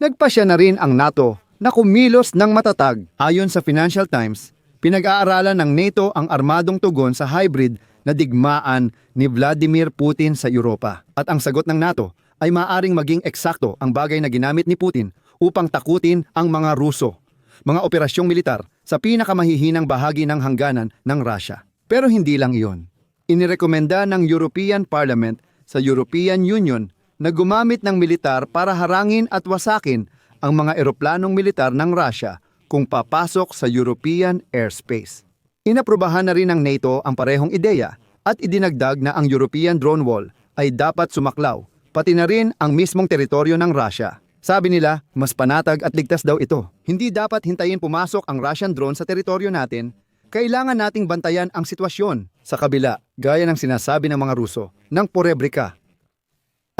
Nagpasya na rin ang NATO na kumilos ng matatag. Ayon sa Financial Times, pinag-aaralan ng NATO ang armadong tugon sa hybrid na digmaan ni Vladimir Putin sa Europa. At ang sagot ng NATO ay maaring maging eksakto ang bagay na ginamit ni Putin upang takutin ang mga Ruso, mga operasyong militar sa pinakamahihinang bahagi ng hangganan ng Russia. Pero hindi lang iyon. Inirekomenda ng European Parliament sa European Union na gumamit ng militar para harangin at wasakin ang mga eroplanong militar ng Russia kung papasok sa European airspace. Inaprubahan na rin ng NATO ang parehong ideya at idinagdag na ang European drone wall ay dapat sumaklaw, pati na rin ang mismong teritoryo ng Russia. Sabi nila, mas panatag at ligtas daw ito. Hindi dapat hintayin pumasok ang Russian drone sa teritoryo natin. Kailangan nating bantayan ang sitwasyon. Sa kabila, gaya ng sinasabi ng mga Ruso, ng porebrika.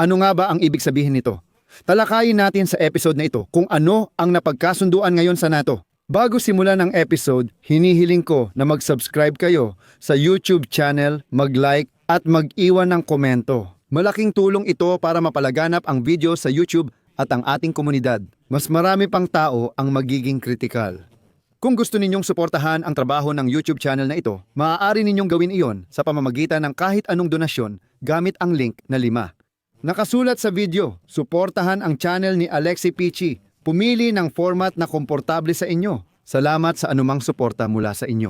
Ano nga ba ang ibig sabihin nito? Talakayin natin sa episode na ito kung ano ang napagkasunduan ngayon sa NATO. Bago simulan ang episode, hinihiling ko na mag-subscribe kayo sa YouTube channel, mag-like at mag-iwan ng komento. Malaking tulong ito para mapalaganap ang video sa YouTube at ang ating komunidad. Mas marami pang tao ang magiging kritikal. Kung gusto ninyong suportahan ang trabaho ng YouTube channel na ito, maaari ninyong gawin iyon sa pamamagitan ng kahit anong donasyon gamit ang link na lima. Nakasulat sa video, suportahan ang channel ni Alexi Pichi. Pumili ng format na komportable sa inyo. Salamat sa anumang suporta mula sa inyo.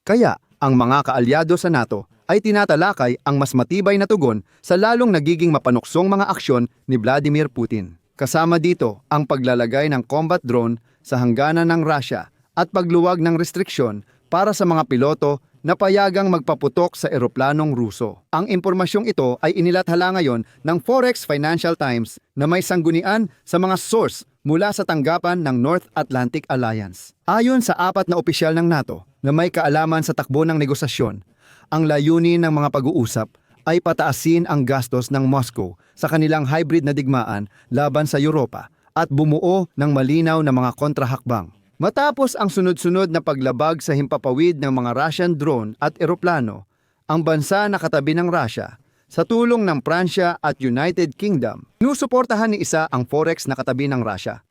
Kaya, ang mga kaalyado sa NATO ay tinatalakay ang mas matibay na tugon sa lalong nagiging mapanuksong mga aksyon ni Vladimir Putin. Kasama dito ang paglalagay ng combat drone sa hangganan ng Russia at pagluwag ng restriksyon para sa mga piloto na payagang magpaputok sa eroplanong Ruso. Ang impormasyong ito ay inilathala ngayon ng Forex Financial Times na may sanggunian sa mga source mula sa tanggapan ng North Atlantic Alliance. Ayon sa apat na opisyal ng NATO na may kaalaman sa takbo ng negosasyon, ang layunin ng mga pag-uusap ay pataasin ang gastos ng Moscow sa kanilang hybrid na digmaan laban sa Europa at bumuo ng malinaw na mga kontrahakbang. Matapos ang sunod-sunod na paglabag sa himpapawid ng mga Russian drone at eroplano, ang bansa na katabi ng Russia, sa tulong ng Pransya at United Kingdom, nusuportahan ni isa ang forex na katabi ng Russia.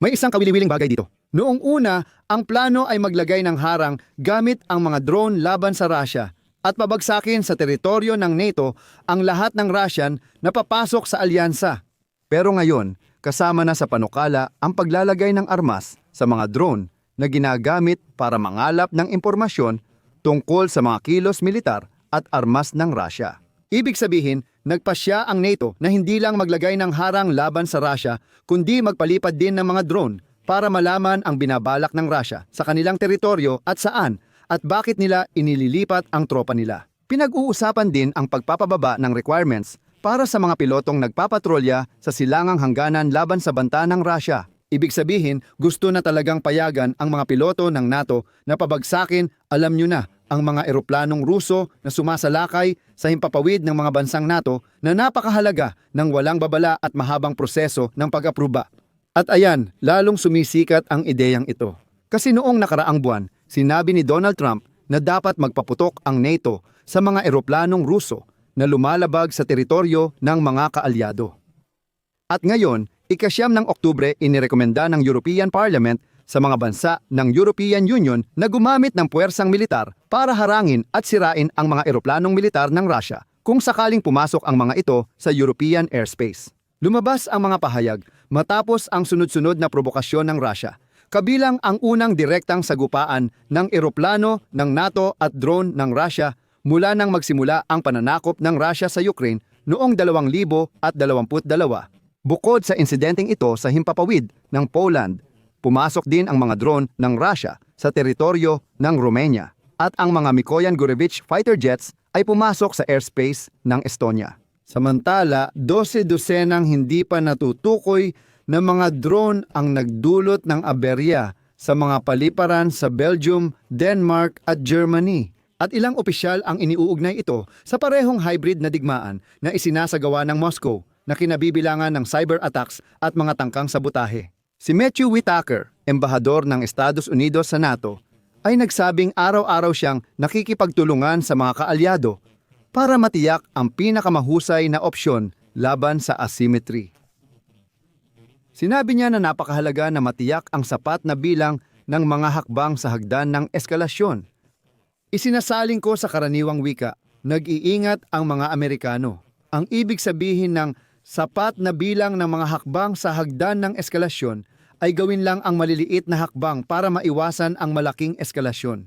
May isang kawili-wiling bagay dito. Noong una, ang plano ay maglagay ng harang gamit ang mga drone laban sa Russia at pabagsakin sa teritoryo ng NATO ang lahat ng Russian na papasok sa alyansa. Pero ngayon, kasama na sa panukala ang paglalagay ng armas sa mga drone na ginagamit para mangalap ng impormasyon tungkol sa mga kilos militar at armas ng Russia. Ibig sabihin, nagpasya ang NATO na hindi lang maglagay ng harang laban sa Russia, kundi magpalipad din ng mga drone para malaman ang binabalak ng Russia sa kanilang teritoryo at saan at bakit nila inililipat ang tropa nila. Pinag-uusapan din ang pagpapababa ng requirements para sa mga pilotong nagpapatrolya sa silangang hangganan laban sa banta ng Russia. Ibig sabihin, gusto na talagang payagan ang mga piloto ng NATO na pabagsakin, alam nyo na, ang mga eroplanong Ruso na sumasalakay sa himpapawid ng mga bansang NATO na napakahalaga ng walang babala at mahabang proseso ng pag-apruba. At ayan, lalong sumisikat ang ideyang ito. Kasi noong nakaraang buwan, sinabi ni Donald Trump na dapat magpaputok ang NATO sa mga eroplanong Ruso na lumalabag sa teritoryo ng mga kaalyado. At ngayon, ikasyam ng Oktubre inirekomenda ng European Parliament sa mga bansa ng European Union na gumamit ng puwersang militar para harangin at sirain ang mga eroplanong militar ng Russia kung sakaling pumasok ang mga ito sa European airspace. Lumabas ang mga pahayag matapos ang sunod-sunod na provokasyon ng Russia, kabilang ang unang direktang sagupaan ng eroplano ng NATO at drone ng Russia mula nang magsimula ang pananakop ng Russia sa Ukraine noong 2022. Bukod sa insidenteng ito sa himpapawid ng Poland, pumasok din ang mga drone ng Russia sa teritoryo ng Romania at ang mga Mikoyan Gurevich fighter jets ay pumasok sa airspace ng Estonia. Samantala, 12 dosenang hindi pa natutukoy na mga drone ang nagdulot ng aberya sa mga paliparan sa Belgium, Denmark at Germany. At ilang opisyal ang iniuugnay ito sa parehong hybrid na digmaan na isinasagawa ng Moscow na kinabibilangan ng cyber attacks at mga tangkang sabotahe. Si Matthew Whitaker, embahador ng Estados Unidos sa NATO, ay nagsabing araw-araw siyang nakikipagtulungan sa mga kaalyado para matiyak ang pinakamahusay na opsyon laban sa asymmetry. Sinabi niya na napakahalaga na matiyak ang sapat na bilang ng mga hakbang sa hagdan ng eskalasyon. Isinasaling ko sa karaniwang wika, nag-iingat ang mga Amerikano. Ang ibig sabihin ng sapat na bilang ng mga hakbang sa hagdan ng eskalasyon ay gawin lang ang maliliit na hakbang para maiwasan ang malaking eskalasyon.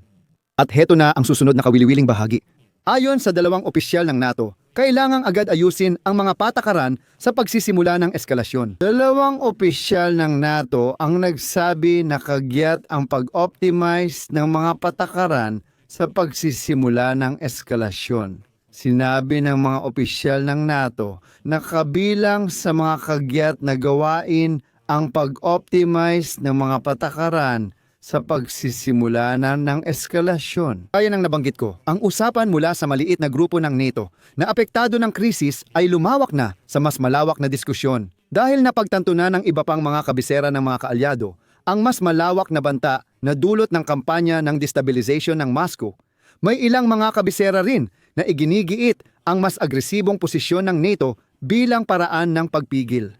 At heto na ang susunod na kawiliwiling bahagi. Ayon sa dalawang opisyal ng NATO, kailangang agad ayusin ang mga patakaran sa pagsisimula ng eskalasyon. Dalawang opisyal ng NATO ang nagsabi na kagyat ang pag-optimize ng mga patakaran sa pagsisimula ng eskalasyon. Sinabi ng mga opisyal ng NATO na kabilang sa mga kagyat na gawain ang pag-optimize ng mga patakaran sa pagsisimula na ng eskalasyon. Kaya nang nabanggit ko, ang usapan mula sa maliit na grupo ng NATO na apektado ng krisis ay lumawak na sa mas malawak na diskusyon. Dahil napagtanto na ng iba pang mga kabisera ng mga kaalyado, ang mas malawak na banta na dulot ng kampanya ng destabilization ng Moscow, may ilang mga kabisera rin na iginigiit ang mas agresibong posisyon ng NATO bilang paraan ng pagpigil.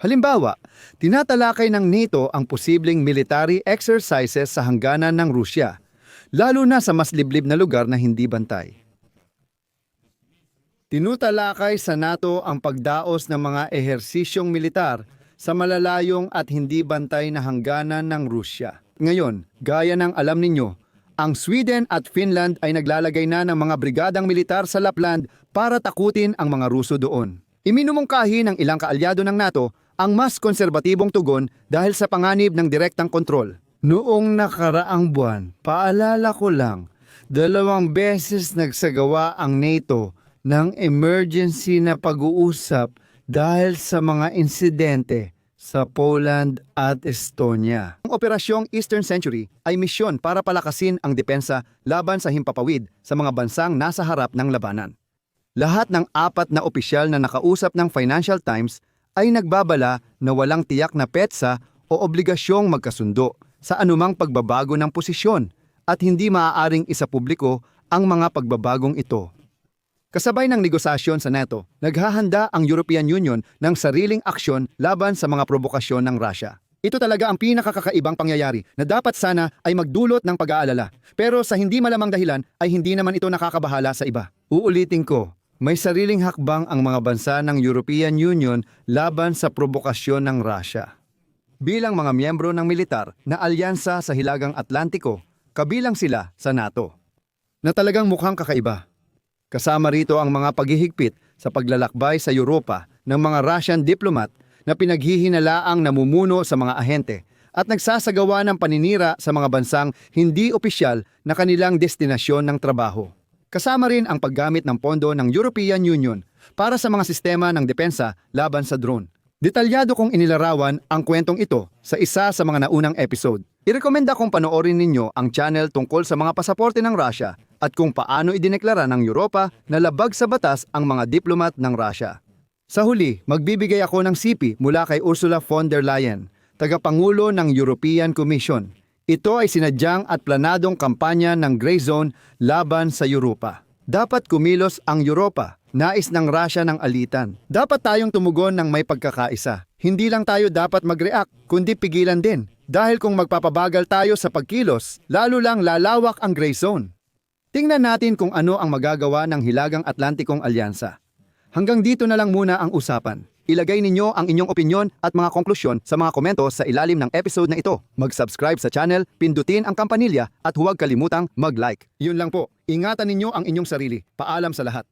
Halimbawa, tinatalakay ng NATO ang posibleng military exercises sa hangganan ng Rusya, lalo na sa mas liblib na lugar na hindi bantay. Tinutalakay sa NATO ang pagdaos ng mga ehersisyong militar sa malalayong at hindi bantay na hangganan ng Rusya. Ngayon, gaya ng alam ninyo, ang Sweden at Finland ay naglalagay na ng mga brigadang militar sa Lapland para takutin ang mga Ruso doon. Iminumungkahi ng ilang kaalyado ng NATO ang mas konserbatibong tugon dahil sa panganib ng direktang kontrol. Noong nakaraang buwan, paalala ko lang, dalawang beses nagsagawa ang NATO ng emergency na pag-uusap dahil sa mga insidente sa Poland at Estonia. Ang operasyong Eastern Century ay misyon para palakasin ang depensa laban sa himpapawid sa mga bansang nasa harap ng labanan. Lahat ng apat na opisyal na nakausap ng Financial Times ay nagbabala na walang tiyak na petsa o obligasyong magkasundo sa anumang pagbabago ng posisyon at hindi maaaring isa publiko ang mga pagbabagong ito. Kasabay ng negosasyon sa NATO, naghahanda ang European Union ng sariling aksyon laban sa mga provokasyon ng Russia. Ito talaga ang pinakakakaibang pangyayari na dapat sana ay magdulot ng pag-aalala. Pero sa hindi malamang dahilan ay hindi naman ito nakakabahala sa iba. Uulitin ko, may sariling hakbang ang mga bansa ng European Union laban sa provokasyon ng Russia. Bilang mga miyembro ng militar na alyansa sa Hilagang Atlantiko, kabilang sila sa NATO. Na talagang mukhang kakaiba. Kasama rito ang mga paghihigpit sa paglalakbay sa Europa ng mga Russian diplomat na pinaghihinalaang namumuno sa mga ahente at nagsasagawa ng paninira sa mga bansang hindi opisyal na kanilang destinasyon ng trabaho. Kasama rin ang paggamit ng pondo ng European Union para sa mga sistema ng depensa laban sa drone. Detalyado kong inilarawan ang kwentong ito sa isa sa mga naunang episode. Irekomenda kong panoorin ninyo ang channel tungkol sa mga pasaporte ng Russia at kung paano idineklara ng Europa na labag sa batas ang mga diplomat ng Russia. Sa huli, magbibigay ako ng sipi mula kay Ursula von der Leyen, tagapangulo ng European Commission. Ito ay sinadyang at planadong kampanya ng Grey Zone laban sa Europa. Dapat kumilos ang Europa. Nais ng Russia ng alitan. Dapat tayong tumugon ng may pagkakaisa. Hindi lang tayo dapat mag-react, kundi pigilan din. Dahil kung magpapabagal tayo sa pagkilos, lalo lang lalawak ang Grey Zone. Tingnan natin kung ano ang magagawa ng Hilagang Atlantikong Alyansa. Hanggang dito na lang muna ang usapan. Ilagay ninyo ang inyong opinyon at mga konklusyon sa mga komento sa ilalim ng episode na ito. Mag-subscribe sa channel, pindutin ang kampanilya at huwag kalimutang mag-like. Yun lang po. Ingatan ninyo ang inyong sarili. Paalam sa lahat.